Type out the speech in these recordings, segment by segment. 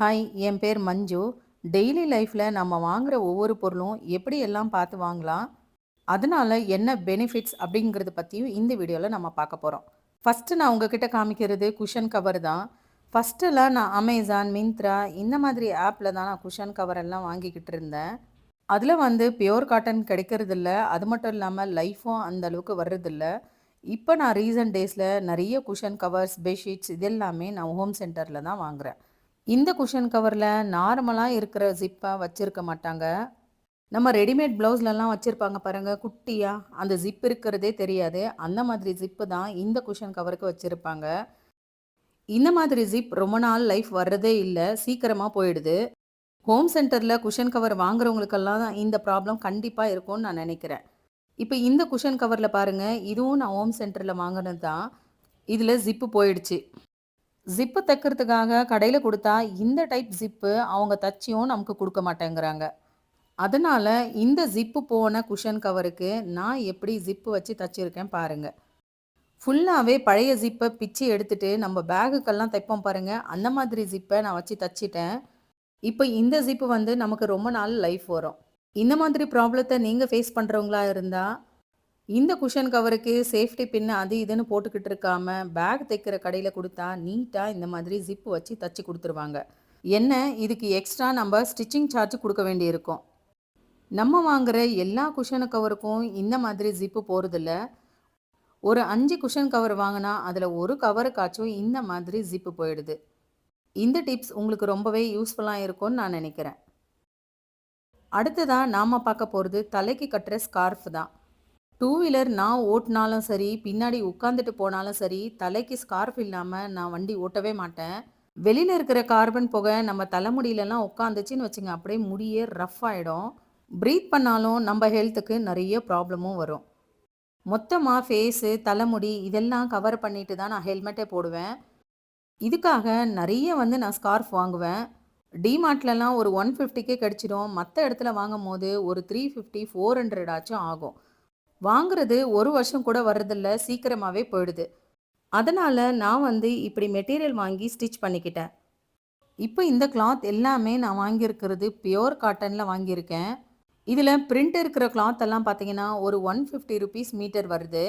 Hi என் பேர் மஞ்சு. Daily லைஃப்பில் நம்ம வாங்குகிற ஒவ்வொரு பொருளும் எப்படி எல்லாம் பார்த்து வாங்கலாம்? அதனால் என்ன பெனிஃபிட்ஸ் அப்படிங்கிறத பற்றியும் இந்த வீடியோவில் நம்ம பார்க்க போகிறோம் ஃபஸ்ட்டு நான் உங்ககிட்ட காமிக்கிறது குஷன் கவர் தான். ஃபஸ்ட்டெல்லாம் நான் அமேசான் மிந்த்ரா இந்த மாதிரி ஆப்பில் தான் நான் குஷன் கவர் எல்லாம் வாங்கிக்கிட்டு இருந்தேன். அதில் வந்து பியோர் காட்டன் கிடைக்கிறதில்ல. அது மட்டும் இல்லாமல் லைஃப்பும் அந்த அளவுக்கு வர்றதில்ல. இப்போ நான் ரீசன்ட் டேஸில் நிறைய குஷன் கவர்ஸ் பெட்ஷீட்ஸ் இது எல்லாமே நான் ஹோம் சென்டரில் தான் வாங்குகிறேன் இந்த குஷன் கவரில் நார்மலாக இருக்கிற ஜிப்பாக வச்சுருக்க மாட்டாங்க. நம்ம ரெடிமேட் ப்ளவுஸ்லலாம் வச்சுருப்பாங்க பாருங்கள் குட்டியாக அந்த ஜிப் இருக்கிறதே தெரியாது. அந்த மாதிரி ஜிப்பு தான் இந்த குஷன் கவருக்கு வச்சுருப்பாங்க. இந்த மாதிரி ஜிப் ரொம்ப நாள் லைஃப் வர்றதே இல்லை. சீக்கிரமாக போயிடுது. ஹோம் சென்டரில் குஷன் கவர் வாங்குறவங்களுக்கெல்லாம் இந்த ப்ராப்ளம் கண்டிப்பாக இருக்கும்னு நான் நினைக்கிறேன். இப்போ இந்த குஷன் கவரில் பாருங்கள் இதுவும் நான் ஹோம் சென்டரில் வாங்கினது தான். இதில் ஜிப்பு போயிடுச்சு. ஜிப்பு தைக்கிறதுக்காக கடையில் கொடுத்தா இந்த டைப் ஜிப்பு அவங்க தச்சியும் நமக்கு கொடுக்க மாட்டேங்கிறாங்க. அதனால் இந்த ஜிப்பு போன குஷன் கவருக்கு நான் எப்படி ஜிப்பு வச்சு தச்சிருக்கேன் பாருங்கள் ஃபுல்லாகவே பழைய ஜிப்பை பிச்சு எடுத்துகிட்டு நம்ம பேகுக்கெல்லாம் தைப்போம் பாருங்கள் அந்த மாதிரி ஜிப்பை நான் வச்சு தச்சிட்டேன். இப்போ இந்த ஜிப்பு வந்து நமக்கு ரொம்ப நாள் லைஃப் வரும். இந்த மாதிரி ப்ராப்ளத்தை நீங்கள் ஃபேஸ் பண்ணுறவங்களா இருந்தால் இந்த குஷன் கவருக்கு சேஃப்டி பின்னு அது இதுன்னு போட்டுக்கிட்டு இருக்காம பேக் தைக்கிற கடையில் கொடுத்தா நீட்டாக இந்த மாதிரி ஜிப்பு வச்சு தச்சு கொடுத்துருவாங்க. என்ன? இதுக்கு எக்ஸ்ட்ரா நம்ம ஸ்டிச்சிங் சார்ஜ் கொடுக்க வேண்டியிருக்கும். நம்ம வாங்குகிற எல்லா குஷன் கவருக்கும் இந்த மாதிரி ஜிப்பு போகிறதில்ல ஒரு அஞ்சு குஷன் கவர் வாங்கினா அதில் ஒரு கவருக்காச்சும் இந்த மாதிரி ஜிப்பு போயிடுது. இந்த டிப்ஸ் உங்களுக்கு ரொம்பவே யூஸ்ஃபுல்லாக இருக்கும்னு நான் நினைக்கிறேன். அடுத்ததாக நாம் பார்க்க போகிறது தலைக்கு கட்டுற ஸ்கார்ஃப் தான். டூ வீலர் நான் ஓட்டினாலும் சரி பின்னாடி உட்காந்துட்டு போனாலும் சரி தலைக்கு ஸ்கார்ஃப் இல்லாமல் நான் வண்டி ஓட்டவே மாட்டேன். வெளியில் இருக்கிற கார்பன் புகை நம்ம தலைமுடியிலலாம் உட்காந்துச்சின்னு வச்சுங்க அப்படியே முடியே ரஃப் ஆகிடும் ப்ரீத் பண்ணாலும் நம்ம ஹெல்த்துக்கு நிறைய ப்ராப்ளமும் வரும். மொத்தமாக ஃபேஸு தலைமுடி இதெல்லாம் கவர் பண்ணிட்டு தான் நான் ஹெல்மெட்டே போடுவேன். இதுக்காக நிறைய வந்து நான் ஸ்கார்ஃப் வாங்குவேன். டிமார்ட்லலாம் ஒரு ஒன் ஃபிஃப்டிக்கே கிடச்சிடும். மற்ற இடத்துல வாங்கும் போது ஒரு த்ரீ ஃபிஃப்டி ஃபோர் ஹண்ட்ரட் ஆச்சும் ஆகும். வாங்குறது ஒரு வருஷம் கூட வர்றதில்ல சீக்கிரமாகவே போயிடுது. அதனால் நான் வந்து இப்படி மெட்டீரியல் வாங்கி ஸ்டிச் பண்ணிக்கிட்டேன். இப்போ இந்த கிளாத் எல்லாமே நான் வாங்கியிருக்கிறது பியோர் காட்டனில் வாங்கியிருக்கேன். இதில் பிரிண்ட் இருக்கிற கிளாத் எல்லாம் பார்த்தீங்கன்னா ஒரு ஒன் ஃபிஃப்டி ருபீஸ் மீட்டர் வருது.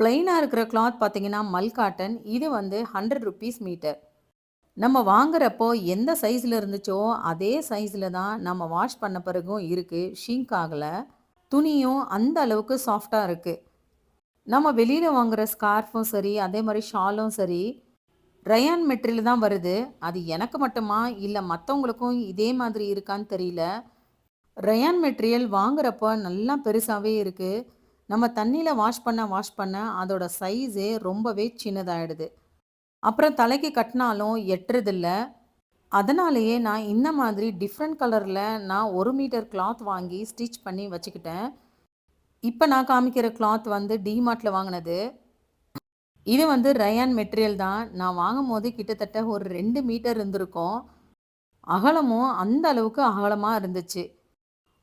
பிளெயினாக இருக்கிற கிளாத் பார்த்தீங்கன்னா மல் காட்டன் இது வந்து ஹண்ட்ரட் ருபீஸ் மீட்டர் நம்ம வாங்குறப்போ எந்த சைஸில் இருந்துச்சோ அதே சைஸில் தான் நம்ம வாஷ் பண்ண பிறகும் இருக்குது ஷிங்க் ஆகலை. துணியும் அந்த அளவுக்கு சாஃப்டாக இருக்குது நம்ம வெளியில் வாங்குற ஸ்கார்ஃபும் சரி அதே மாதிரி ஷாலும் சரி ரயான் மெட்டீரியல் தான் வருது. அது எனக்கு மட்டுமா? இல்லை மற்றவங்களுக்கும் இதே மாதிரி இருக்கான்னு தெரியல. ரயான் மெட்டீரியல் வாங்குறப்போ நல்லா பெருசாகவே இருக்குது நம்ம தண்ணியில் வாஷ் பண்ண வாஷ் பண்ண அதோட சைஸே ரொம்பவே சின்னதாகிடுது அப்புறம் தலைக்கு கட்டினாலும் எட்டுறதில்ல. அதனாலேயே நான் இந்த மாதிரி டிஃப்ரெண்ட் கலரில் நான் ஒரு மீட்டர் கிளாத் வாங்கி ஸ்டிச் பண்ணி வச்சுக்கிட்டேன். இப்போ நான் காமிக்கிற கிளாத் வந்து டிமார்ட்டில் வாங்கினது. இது வந்து ரயான் மெட்டீரியல் தான். நான் வாங்கும் போது கிட்டத்தட்ட ஒரு ரெண்டு மீட்டர் இருந்திருக்கும். அகலமும் அந்த அளவுக்கு அகலமாக இருந்துச்சு.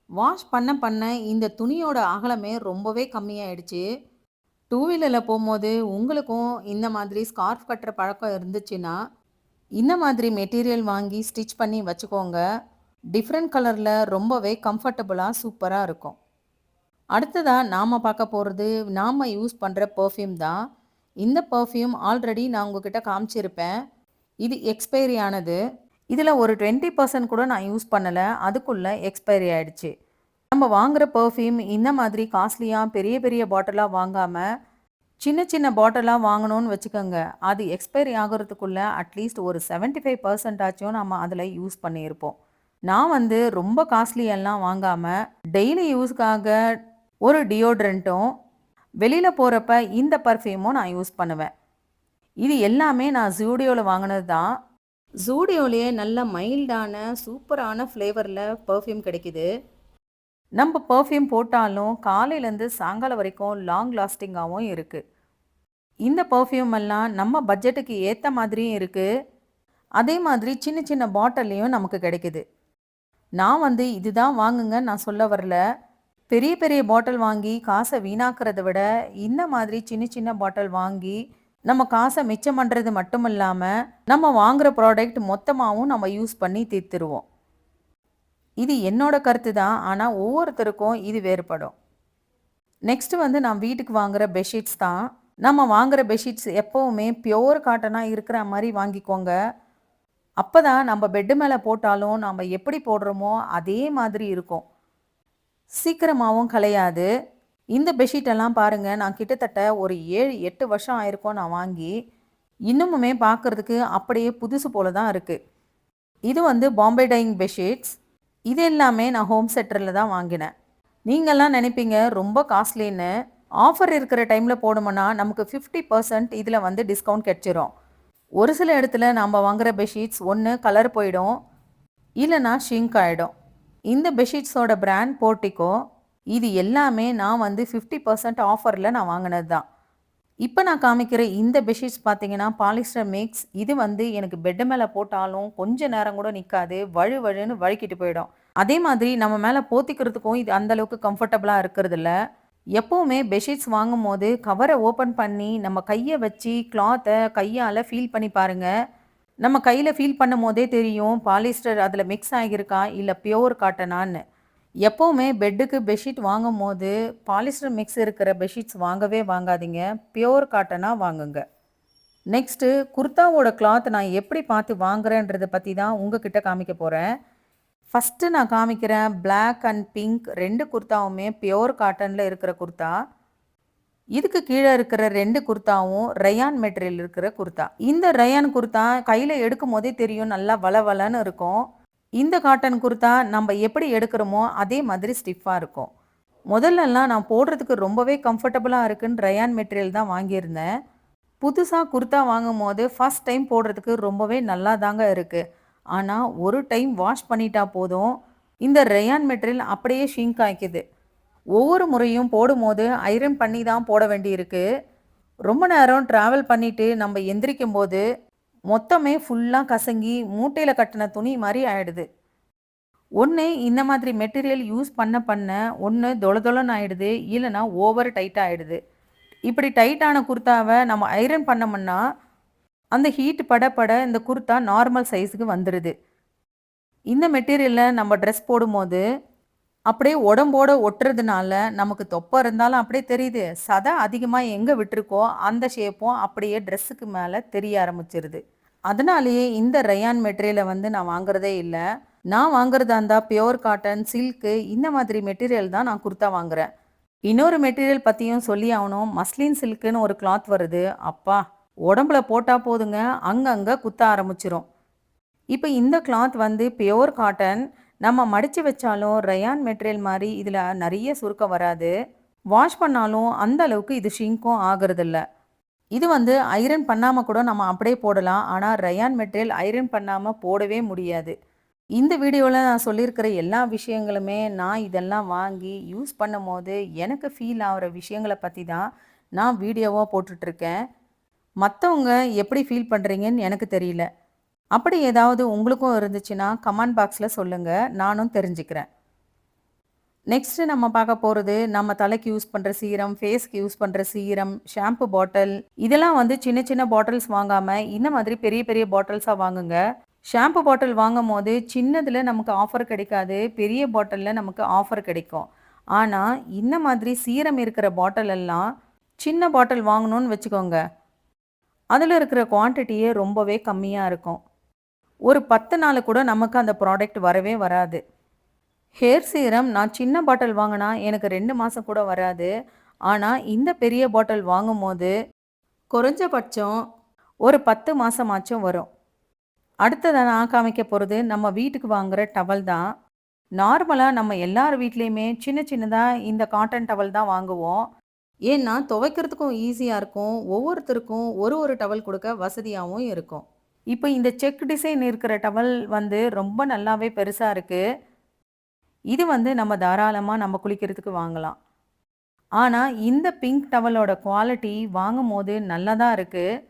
வாஷ் பண்ண பண்ண இந்த துணியோட அகலமே ரொம்பவே கம்மியாயிடுச்சு. டூ வீலரில் போகும்போது உங்களுக்கும் இந்த மாதிரி ஸ்கார்ஃப் கட்டுற பழக்கம் இருந்துச்சுன்னா இந்த மாதிரி மெட்டீரியல் வாங்கி ஸ்டிச் பண்ணி வச்சுக்கோங்க. டிஃப்ரெண்ட் கலரில் ரொம்பவே கம்ஃபர்டபுளாக சூப்பராக இருக்கும். அடுத்ததாக நாம் பார்க்க போகிறது நாம் யூஸ் பண்ணுற பர்ஃப்யூம் தான். இந்த பர்ஃப்யூம் ஆல்ரெடி நான் உங்ககிட்ட காமிச்சிருப்பேன். இது எக்ஸ்பைரி ஆனது. இதில் ஒரு டுவெண்ட்டி பர்சன்ட் கூட நான் யூஸ் பண்ணலை. அதுக்குள்ளே எக்ஸ்பைரி ஆகிடுச்சு நம்ம வாங்குகிற பர்ஃப்யூம் இந்த மாதிரி காஸ்ட்லியாக பெரிய பெரிய பாட்டிலாக வாங்காமல் சின்ன சின்ன பாட்டிலாக வாங்கணும்னு வச்சுக்கோங்க. அது எக்ஸ்பைரி ஆகிறதுக்குள்ளே அட்லீஸ்ட் ஒரு செவன்ட்டி ஃபைவ் பர்சன்டாச்சும் நம்ம அதில் யூஸ் பண்ணியிருப்போம். நான் வந்து ரொம்ப காஸ்ட்லியெல்லாம் வாங்காமல் டெய்லி யூஸ்க்காக ஒரு டியோட்ரண்ட்டும் வெளியில் போகிறப்ப இந்த பர்ஃப்யூமும் நான் யூஸ் பண்ணுவேன். இது எல்லாமே நான் ஜூடியோவில் வாங்கினது தான். ஜூடியோலேயே நல்ல மைல்டான சூப்பரான ஃப்ளேவரில் பர்ஃப்யூம் கிடைக்குது. நம்ம பர்ஃப்யூம் போட்டாலும் காலையிலேருந்து சாயங்காலம் வரைக்கும் லாங் லாஸ்டிங்காகவும் இருக்குது இந்த பர்ஃப்யூம் எல்லாம் நம்ம பட்ஜெட்டுக்கு ஏற்ற மாதிரியும் இருக்குது அதே மாதிரி சின்ன சின்ன பாட்டில்லையும் நமக்கு கிடைக்குது. நான் வந்து இதுதான் வாங்குங்க நான் சொல்ல வரல. பெரிய பெரிய பாட்டில் வாங்கி காசை வீணாக்கிறத விட இந்த மாதிரி சின்ன சின்ன பாட்டில் வாங்கி நம்ம காசை மிச்சம் பண்ணுறது மட்டும் இல்லாமல் நம்ம வாங்குகிற ப்ராடக்ட் மொத்தமாகவும் நம்ம யூஸ் பண்ணி தீர்த்துருவோம். இது என்னோட கருத்து தான் ஆனால் ஒவ்வொருத்தருக்கும் இது வேறுபடும். நெக்ஸ்ட் வந்து நான் வீட்டுக்கு வாங்குற பெட்ஷீட்ஸ் தான். நம்ம வாங்குற பெட்ஷீட்ஸ் எப்போவுமே பியோர் காட்டனாக இருக்கிற மாதிரி வாங்கிக்கோங்க. அப்போ தான் நம்ம பெட்டு மேலே போட்டாலும் நம்ம எப்படி போடுறோமோ அதே மாதிரி இருக்கும். சீக்கிரமாகவும் கலையாது. இந்த பெட்ஷீட்டெல்லாம் பாருங்கள் நான் கிட்டத்தட்ட ஒரு ஏழு எட்டு வருஷம் ஆயிருக்கோம் நான் வாங்கி இன்னுமுமே பார்க்குறதுக்கு அப்படியே புதுசு போல தான் இருக்குது இது வந்து பாம்பே டைங் பெட்ஷீட்ஸ் இது எல்லாமே நான் ஹோம் சென்டரில் தான் வாங்கினேன். நீங்கள்லாம் நினைப்பீங்க ரொம்ப காஸ்ட்லின்னு ஆஃபர் இருக்கிற டைமில் போடுமோன்னா நமக்கு ஃபிஃப்டி பர்சன்ட் இதில் வந்து டிஸ்கவுண்ட் கிடச்சிரும் ஒரு சில இடத்துல நாம் வாங்குகிற பெட்ஷீட்ஸ் ஒன்று கலர் போயிடும் இல்லைனா ஷிங்க் ஆகிடும் இந்த பெட்ஷீட்ஸோட பிராண்ட் போர்ட்டிக்கோ இது எல்லாமே நான் வந்து ஃபிஃப்டி பர்சன்ட் ஆஃபரில் நான் வாங்கினது தான். இப்போ நான் காமிக்கிற இந்த பெட்ஷீட்ஸ் பார்த்தீங்கன்னா பாலிஸ்டர் மிக்ஸ் இது வந்து எனக்கு பெட்டு மேலே போட்டாலும் கொஞ்ச நேரம் கூட நிற்காது வழு வழுன்னு வழுக்கிட்டு போயிடும். அதே மாதிரி நம்ம மேலே போத்திக்கிறதுக்கும் இது அந்தளவுக்கு கம்ஃபர்டபுளாக இருக்கிறதில்ல. எப்போவுமே பெட்ஷீட்ஸ் வாங்கும் போது கவரை ஓப்பன் பண்ணி நம்ம கையை வச்சு கிளாத்தை கையால் ஃபீல் பண்ணி பாருங்கள் நம்ம கையில் ஃபீல் பண்ணும் போதே தெரியும் பாலிஸ்டர் அதில் மிக்ஸ் ஆகியிருக்கா இல்லை பியோர் காட்டனான்னு எப்போவுமே பெட்டுக்கு பெட்ஷீட் வாங்கும் போது பாலிஸ்டர் மிக்ஸ் இருக்கிற பெட்ஷீட்ஸ் வாங்கவே வாங்காதீங்க. பியோர் காட்டனாக வாங்குங்க. நெக்ஸ்ட்டு குர்தாவோட கிளாத் நான் எப்படி பார்த்து வாங்குறேன்றதை பற்றி தான் உங்ககிட்ட காமிக்க போகிறேன் ஃபஸ்ட்டு நான் காமிக்கிறேன் பிளாக் அண்ட் பிங்க் ரெண்டு குர்தாவுமே பியோர் காட்டனில் இருக்கிற குர்தா. இதுக்கு கீழே இருக்கிற ரெண்டு குர்தாவும் ரயான் மெட்டீரியல் இருக்கிற குர்தா. இந்த ரயான் குர்தா கையில் எடுக்கும் போதே தெரியும் நல்லா வள வளன்னு இருக்கும். இந்த காட்டன் குர்தா நம்ம எப்படி எடுக்கிறோமோ அதே மாதிரி ஸ்டிஃபாக இருக்கும். முதல்லலாம் நான் போடுறதுக்கு ரொம்பவே கம்ஃபர்டபுளாக இருக்குன்னு ரயான் மெட்டீரியல் தான் வாங்கியிருந்தேன். புதுசாக குர்தா வாங்கும் போது ஃபஸ்ட் டைம் போடுறதுக்கு ரொம்பவே நல்லா தாங்க இருக்குது ஆனால் ஒரு டைம் வாஷ் பண்ணிட்டா போதும். இந்த ரயான் மெட்டீரியல் அப்படியே ஷிங்க் ஆக்கிது ஒவ்வொரு முறையும் போடும்போது ஐரன் பண்ணி தான் போட வேண்டியிருக்கு. ரொம்ப நேரம் ட்ராவல் பண்ணிவிட்டு நம்ம எந்திரிக்கும் போது மொத்தமே ஃபுல்லாக கசங்கி மூட்டையில் கட்டின துணி மாதிரி ஆயிடுது. ஒன்று இந்த மாதிரி மெட்டீரியல் யூஸ் பண்ண பண்ண ஒன்று தொல ஆகிடுது ஆயிடுது. இல்லைனா ஓவர் டைட் ஆகிடுது இப்படி டைட்டான குர்த்தாவை நம்ம ஐரன் பண்ணோம்னா அந்த ஹீட் பட பட இந்த குர்த்தா நார்மல் சைஸுக்கு வந்துடுது இந்த மெட்டீரியலில் நம்ம ட்ரெஸ் போடும்போது அப்படியே உடம்போட ஒட்டுறதுனால நமக்கு தொப்பை இருந்தாலும் அப்படியே தெரியுது. சதை அதிகமாக எங்கே விட்டுருக்கோ அந்த ஷேப்பும் அப்படியே ட்ரெஸ்ஸுக்கு மேலே தெரிய ஆரம்பிச்சிருது. அதனாலேயே இந்த ரயான் மெட்டீரியலை வந்து நான் வாங்குறதே இல்லை. நான் வாங்குறதா இருந்தால் பியோர் காட்டன் சில்க்கு இந்த மாதிரி மெட்டீரியல் தான் நான் குர்த்தா வாங்குறேன். இன்னொரு மெட்டீரியல் பற்றியும் சொல்லி ஆகணும். மஸ்லின் சில்க்குன்னு ஒரு கிளாத் வருது. அப்பா உடம்புல போட்டால் போதுங்க. அங்கங்கே குத்த ஆரம்பிச்சிரும். இப்போ இந்த கிளாத் வந்து பியோர் காட்டன் நம்ம மடித்து வச்சாலும் ரயான் மெட்டீரியல் மாதிரி இதில் நிறைய சுருக்கம் வராது. வாஷ் பண்ணாலும் அந்த அளவுக்கு இது ஷிங்க்கும் ஆகிறதில்ல. இது வந்து ஐரன் பண்ணாமல் கூட நம்ம அப்படியே போடலாம். ஆனால் ரயான் மெட்டீரியல் ஐரன் பண்ணாமல் போடவே முடியாது. இந்த வீடியோவில் நான் சொல்லியிருக்கிற எல்லா விஷயங்களுமே நான் இதெல்லாம் வாங்கி யூஸ் பண்ணும் போது எனக்கு ஃபீல் ஆகிற விஷயங்களை பற்றி தான் நான் வீடியோவாக போட்டுட்ருக்கேன். மற்றவங்க எப்படி ஃபீல் பண்ணுறீங்கன்னு எனக்கு தெரியல. அப்படி ஏதாவது உங்களுக்கும் இருந்துச்சுன்னா கமெண்ட் பாக்ஸில் சொல்லுங்கள் நானும் தெரிஞ்சுக்கிறேன். நெக்ஸ்ட்டு நம்ம பார்க்க போகிறது நம்ம தலைக்கு யூஸ் பண்ணுற சீரம் ஃபேஸ்க்கு யூஸ் பண்ணுற சீரம் ஷாம்பு பாட்டில் இதெல்லாம் வந்து சின்ன சின்ன பாட்டில்ஸ் வாங்காமல் இந்த மாதிரி பெரிய பெரிய பாட்டில்ஸாக வாங்குங்க. ஷாம்பு பாட்டில் வாங்கும் போது சின்னதில் நமக்கு ஆஃபர் கிடைக்காது பெரிய பாட்டிலில் நமக்கு ஆஃபர் கிடைக்கும். ஆனால் இந்த மாதிரி சீரம் இருக்கிற பாட்டில் எல்லாம் சின்ன பாட்டில் வாங்கணும்னு வச்சுக்கோங்க. அதில் இருக்கிற குவான்டிட்டியே ரொம்பவே கம்மியாக இருக்கும். ஒரு பத்து நாள் கூட நமக்கு அந்த ப்ராடக்ட் வரவே வராது. ஹேர் சீரம் நான் சின்ன பாட்டில் வாங்கினா எனக்கு ரெண்டு மாதம் கூட வராது. ஆனால் இந்த பெரிய பாட்டில் வாங்கும் போது குறைஞ்சபட்சம் ஒரு பத்து மாதமாச்சும் வரும். அடுத்ததை நான் காமிக்க போகிறது நம்ம வீட்டுக்கு வாங்குகிற டவல் தான். நார்மலாக நம்ம எல்லார் வீட்லேயுமே சின்ன சின்னதாக இந்த காட்டன் டவல் தான் வாங்குவோம். ஏன்னா துவைக்கிறதுக்கும் ஈஸியாக இருக்கும். ஒவ்வொருத்தருக்கும் ஒரு ஒரு டவல் கொடுக்க வசதியாகவும் இருக்கும். இப்போ இந்த செக் டிசைன் இருக்கிற டவல் வந்து ரொம்ப நல்லாவே பெருசாக இருக்குது இது வந்து நம்ம தாராளமாக நம்ம குளிக்கிறதுக்கு வாங்கலாம். ஆனால் இந்த பிங்க் டவலோட குவாலிட்டி வாங்கும் போது நல்லா தான் இருக்குது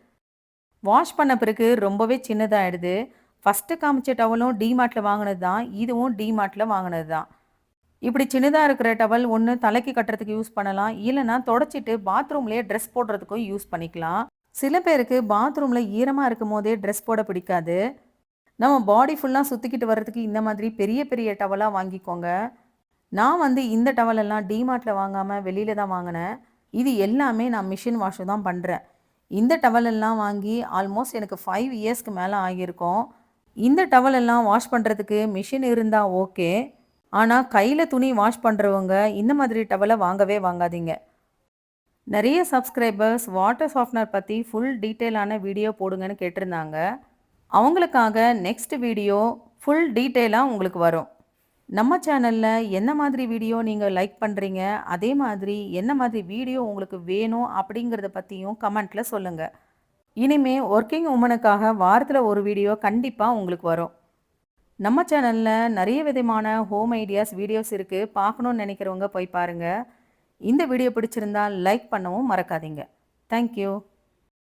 வாஷ் பண்ண பிறகு ரொம்பவே சின்னதாகிடுது ஃபஸ்ட்டு காமிச்ச டவலும் டிமார்ட்டில் வாங்கினது தான் இதுவும் டிமார்ட்டில் வாங்கினது தான். இப்படி சின்னதாக இருக்கிற டவல் ஒன்று தலைக்கு கட்டுறதுக்கு யூஸ் பண்ணலாம் இல்லைனா தொடச்சிட்டு பாத்ரூம்லேயே ட்ரெஸ் போடுறதுக்கும் யூஸ் பண்ணிக்கலாம். சில பேருக்கு பாத்ரூமில் ஈரமாக இருக்கும் போதே ட்ரெஸ் போட பிடிக்காது. நம்ம பாடி ஃபுல்லாக சுற்றிக்கிட்டு வர்றதுக்கு இந்த மாதிரி பெரிய பெரிய டவலாக வாங்கிக்கோங்க. நான் வந்து இந்த டவலெல்லாம் டிமார்ட்டில் வாங்காமல் வெளியில் தான் வாங்கினேன். இது எல்லாமே நான் மிஷின் வாஷ் தான் பண்ணுறேன் இந்த டவலெல்லாம் வாங்கி ஆல்மோஸ்ட் எனக்கு ஃபைவ் இயர்ஸ்க்கு மேலே ஆகியிருக்கும். இந்த டவலெல்லாம் வாஷ் பண்ணுறதுக்கு மிஷின் இருந்தால் ஓகே ஆனால் கையில் துணி வாஷ் பண்ணுறவங்க இந்த மாதிரி டவலை வாங்கவே வாங்காதீங்க. நிறைய சப்ஸ்கிரைபர்ஸ் வாட்டர் சாஃப்ட்னர் பற்றி ஃபுல் டீட்டெயிலான வீடியோ போடுங்கன்னு கேட்டிருந்தாங்க. அவங்களுக்காக நெக்ஸ்ட் வீடியோ ஃபுல் டீட்டெயிலாக உங்களுக்கு வரும். நம்ம சேனலில் என்ன மாதிரி வீடியோ நீங்கள் லைக் பண்ணுறீங்க அதே மாதிரி என்ன மாதிரி வீடியோ உங்களுக்கு வேணும் அப்படிங்கிறத பற்றியும் கமெண்ட்டில் சொல்லுங்கள் இனிமே ஒர்க்கிங் உமனுக்காக வாரத்தில் ஒரு வீடியோ கண்டிப்பாக உங்களுக்கு வரும். நம்ம சேனலில் நிறைய விதமான ஹோம் ஐடியாஸ் வீடியோஸ் இருக்குது பார்க்கணுன்னு நினைக்கிறவங்க போய் பாருங்கள் இந்த வீடியோ பிடிச்சிருந்தால் லைக் பண்ணவும் மறக்காதீங்க. தேங்க்யூ